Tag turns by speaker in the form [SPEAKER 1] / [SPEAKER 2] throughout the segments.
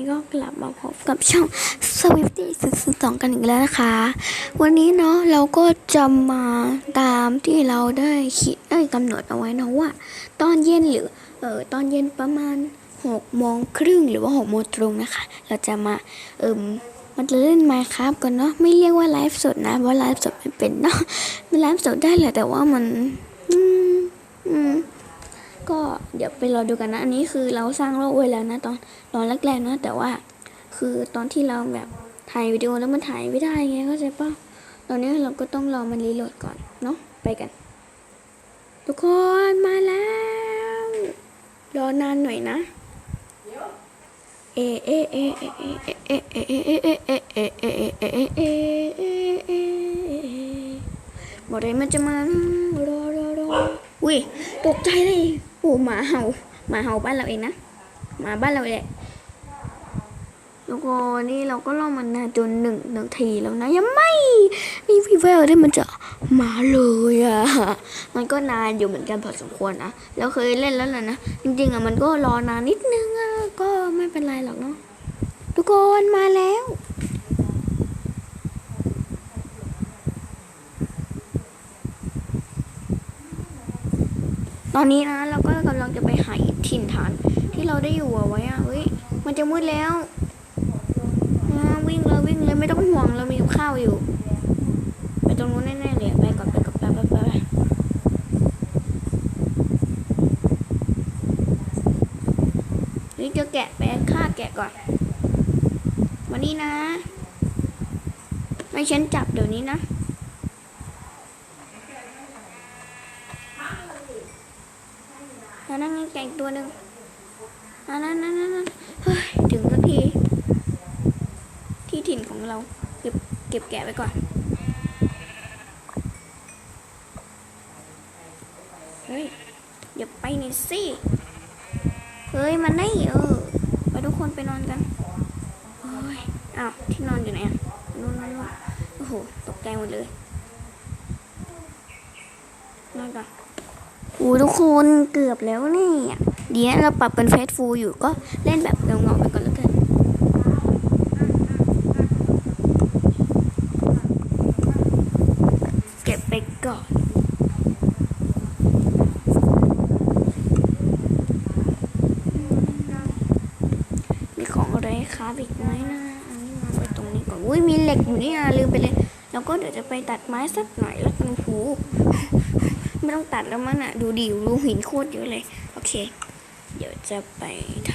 [SPEAKER 1] นี้ก็กลับมาพบกับช่อง Swifty สึกสองกันอีกแล้วนะคะ วันนี้เนาะเราก็จะมาตามที่เราได้คิดเอ้ยกำหนดเอาไว้นะว่า ตอนเย็นหรือเออตอนเย็นประมาณหกโมงครึ่งหรือว่าหกโมงตรงนะคะ เราจะมาเอิมมันจะเล่นไมค์ครับกันเนาะไม่เรียกว่าไลฟ์สดนะเพราะไลฟ์สดไม่เป็นเนาะมันไลฟ์สดได้แหละแต่ว่ามัน อืมอืม ก็เดี๋ยวไปรอดูกันนะ อันนี้คือเราสร้างโลกไว้แล้วนะ ตอนตอนแรกๆนะ แต่ว่าคือตอนที่เราแบบถ่ายวิดีโอแล้วมันถ่ายไม่ได้ไงเข้าใจปะตอนนี้เราก็ต้องรอมันรีโหลดก่อนเนาะไปกัน ทุกคนมาแล้วรอนานหน่อยนะเอเอเอเอเอเอเอเอเอเอเอเอเอเอเอเอเอเอเอบอกเลยมันจะมารอรอรออุ้ยตกใจเลย โอ้หมาเห่าหมาเห่าบ้านเราเองนะหมาบ้านเราแหละแล้วก็นี่เราก็ล่อมันนานจนหนึ่งหนึ่งทีแล้วนะยังไม่มีวีแววได้มันจะมาเลยอะ มันก็นานอยู่เหมือนกันพอสมควรนะเราเคยเล่นแล้วแหละนะจริงๆอะมันก็รอนานนิดนึงอะก็ไม่เป็นไรหรอกเนาะทุกคนมาแล้ว ตอนนี้นะเราก็กำลังจะไปหาถิ่นฐานที่เราได้อยู่เอาไว้อะเฮ้ยมันจะมืดแล้วอ่าวิ่งเลยวิ่งเลยไม่ต้องห่วงเรามีกับข้าวอยู่ ไปตรงนู้นแน่ๆเลยไปก่อนไปก่อนไปไปไปไปเฮ้ยจอแกะไปฆ่าแกะก่อนมานี่นะ ไม่ฉันจับเดี๋ยวนี้นะ นนั้นไงแกะตัวหนึ่งอันนั้นนั่นนั่นนั่นเฮ้ยถึงสักที ที่ถิ่นของเรา เก็บเก็บแกะไว้ก่อน เฮ้ยอย่าไปนี่สิ เฮ้ย มันได้เออไปทุกคนไปนอนกัน เฮ้ย อ้าว ที่นอนอยู่ไหนอะนู่นนู่นนู่นโอ้โห ตกใจหมดเลย นอนก่อน อู้ทุกคนเกือบแล้วเนี่ยเดี๋ยวเราปรับเป็นเฟซฟูอยู่ก็เล่นแบบเงาๆไปก่อนแล้วกันเก็บไปก่อนมีของอะไรครับอีกไหมนะอันนี้มาไว้ตรงนี้ก่อนอุ้ยมีเหล็กอยู่นี่อะลืมไปเลย แล้วก็เดี๋ยวจะไปตัดไม้สักหน่อยแล้วกันหู ไม่ต้องตัดแล้วมั้งน่ะ ดูดิรูหินโคตรเยอะเลย โอเค เดี๋ยวจะไปท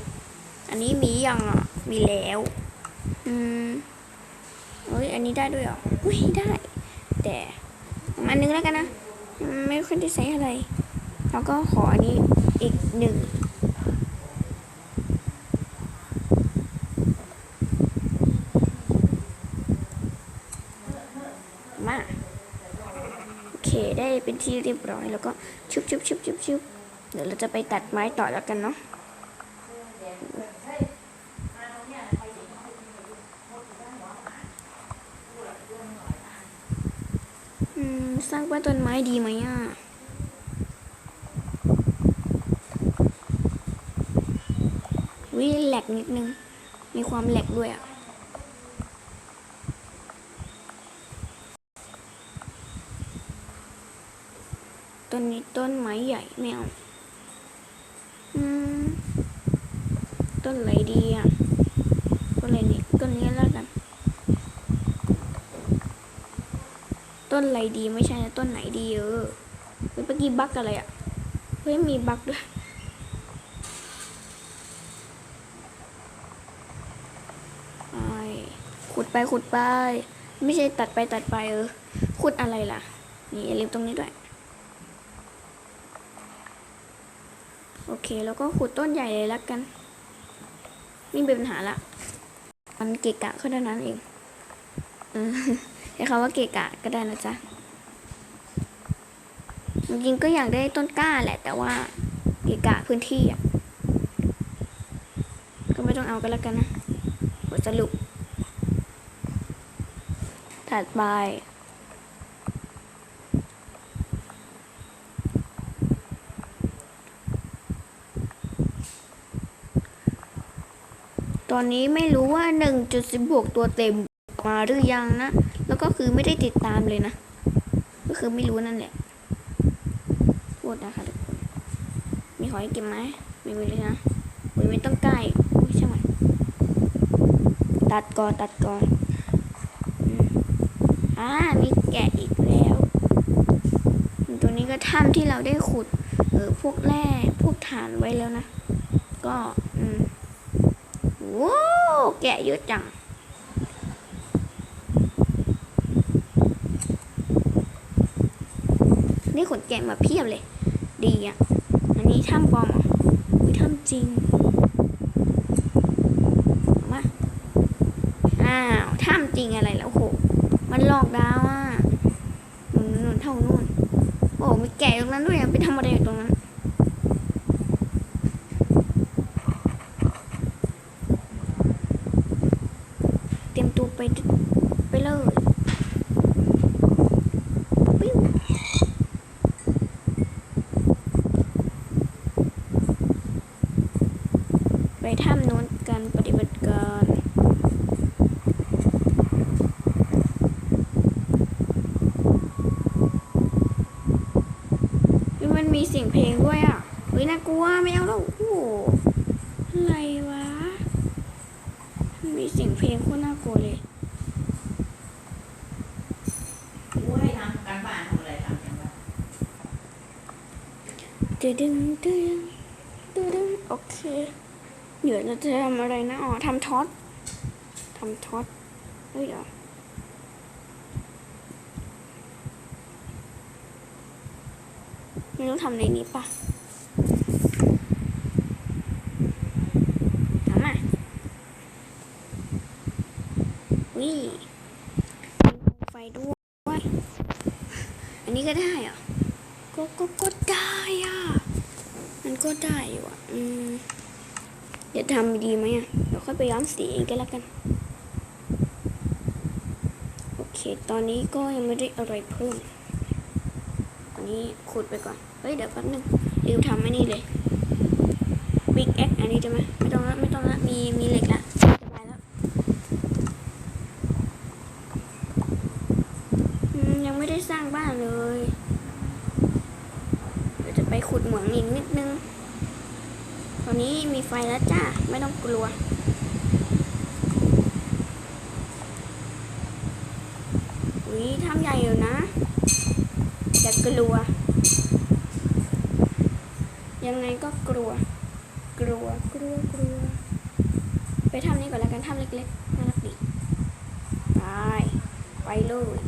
[SPEAKER 1] ำอันนี้มียังอะ มีแล้ว อืมเฮ้ย อันนี้ได้ด้วยเหรออุ้ยได้ แต่ประมาณนึงแล้วกันนะ ไม่ค่อยได้ใช้อะไร แล้วก็ขออันนี้อีกหนึ่ง มา โอเคได้ เป็นที่เรียบร้อย แล้วก็ชุบชุบชุบชุบชุบเดี๋ยวเราจะไปตัดไม้ต่อแล้วกันเนาะสร้างบ้านต้นไม้ดีไหมอะวิแหลกนิดนึง มีความแหลกด้วยอะ ต้นนี้ต้นไม้ใหญ่ไม่เอาอืม ต้นอะไรดีอะ ต้นอะไรนี่ต้นนี้แล้วกัน ต้นอะไรดีไม่ใช่นะต้นไหนดีเออเฮ้ยเมื่อกี้บักอะไรอะ เฮ้ยมีบักด้วยไปขุดไปขุดไป ไม่ใช่ตัดไปตัดไปเออขุดอะไรล่ะ นี่อย่าลืมตรงนี้ด้วย โอเค แล้วก็ขุดต้นใหญ่เลยละกันไม่เป็นปัญหาละ มันเกะกะแค่านั้นเองเออใช้คำว่าเกะกะก็ได้นะจ๊ะจริงๆก็อยากได้ต้นกล้าแหละ แต่ว่าเกะกะพื้นที่อะก็ไม่ต้องเอากันแล้วกันนะบทสรุปถัดไป ตอนนี้ไม่รู้ว่า 1.16 ตัวเต็มมาหรือยังนะ แล้วก็คือไม่ได้ติดตามเลยนะ ก็คือไม่รู้นั่นแหละพูดนะคะทุกคน มีหอยเก็บไหมไม่มีเลยนะอุ้ยไม่ต้องใกล้อุ้ยใช่ไหมตัดก่อนตัดก่อนอ่ามีแกะอีกแล้ว ตัวนี้ก็ถ้ำที่เราได้ขุด เออพวกแร่พวกฐานไว้แล้วนะ ก็ อืม โว้วแกะเยอะจัง นี่ขนแกะมาเพียบเลย ดีอะ อันนี้ถ้ำปลอมเหรออุ้ยถ้ำจริงเอามา อ้าวถ้ำจริงอะไรแล้วโห มันหลอกดาวอะนู่นนู่นเท่านู่น โอ้มีแกะตรงนั้นด้วยอะไปทำอะไรอยู่ตรงนั้น เตรียมตัวไปไปเลยปิ้วไป ถ้ำโน้นกันปฏิบัติการเฮ้ยมันมีเสียงเพลงด้วยอะเฮ้ยน่ากลัวไม่เอาแล้วโอ้โหอะไรวะมีเสียงเพลงโคตรน่ากลัวเลย
[SPEAKER 2] กูให้ทำการบ้านทำอะไรทำอย่างไร
[SPEAKER 1] ตึดึงตึดึงตึดึงโอเค เดี๋ยวเราจะทำอะไรนะอ๋อทำท็อตทำท็อตเฮ้ยเดี๋ยวไม่รู้ทำในนี้ปะทำอะวิไฟด้วย อันนี้ก็ได้เหรอก็ก็ก็ได้อะ มันก็ได้อยู่อะ อืม จะทำดีไหมอะเดี๋ยวค่อยไปย้อมสีเองก็แล้วกัน โอเค ตอนนี้ก็ยังไม่ได้อะไรเพิ่ม อันนี้ขุดไปก่อน เฮ้ย เดี๋ยวแป๊บนึงลืมทำไอ้นี่เลย Big X อันนี้จะไหมไม่ต้องละไม่ต้องละมีมีเหล็กละสบายแล้วอืมยังไม่ได้สร้างบ้านเลย เดี๋ยวจะไปขุดเหมืองอีกนิดนึง ตอนนี้มี ไฟแล้วจ้า ไม่ต้องกลัว อุ้ยทำใหญ่อยู่นะอย่ากลัว ยังไงก็กลัว กลัว กลัว กลัว ไปทำนี้ก่อนแล้วกันทำเล็กๆ น่ารักดี ไป ไปเลย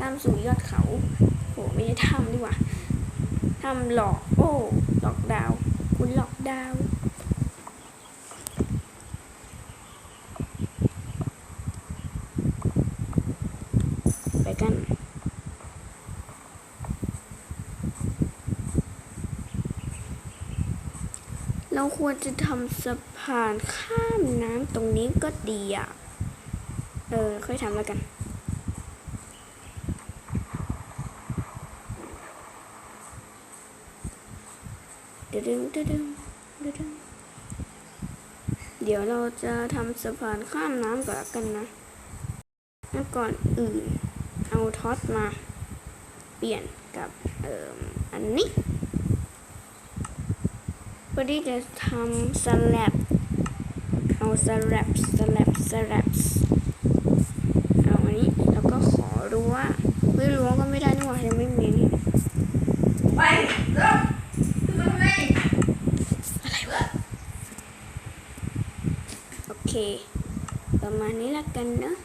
[SPEAKER 1] ทำสู่ยอดเขา โห ไม่ได้ทำดีกว่าทำหลอก โอ้ หลอกดาว คุณหลอกดาวไปกัน เราควรจะทำสะพานข้ามน้ำตรงนี้ก็ดีอะ เออ ค่อยทำแล้วกัน ดึดึงดึดึงดึดึงเดี๋ยวเราจะทำสะพานข้ามน้ำก่อนกันนะแล้วก่อนอื่นเอาท็อตมา เปลี่ยนกับเอ่ออันนี้เพื่อที่จะทำสลับเอาสลับสลับสลับเอาอันนี้แล้วก็ขอรั้วไม่รั้วก็ไม่ได้นี่หว่ายังไม่มีนี่
[SPEAKER 2] ไปเริ่มขึ้นมาทำไม
[SPEAKER 1] โอเค ประมาณนี้ละกันเนอะ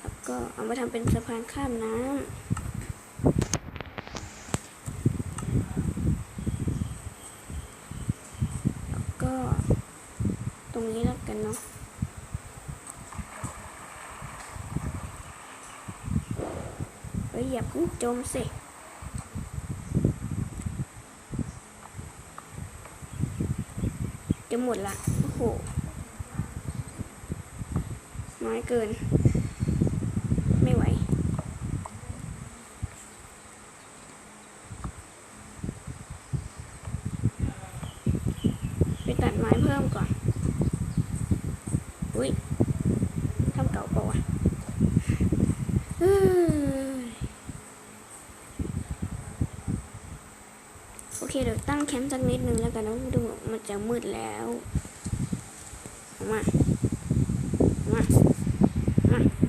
[SPEAKER 1] แล้วก็เอามาทำเป็นสะพานข้ามน้ำแล้วก็ตรงนี้ละกันเนาะเฮ้ยอย่าเพิ่งจมสิจะหมดละ โอ้โห น้อยเกิน ไม่ไหว ไปตัดไม้เพิ่มก่อน อุ้ยทำเก่าเปล่าวะโอเคเดี๋ยวตั้งแคมป์สักนิดนึงแล้วกันนะดูมันจะมืดแล้ว มา Hmm.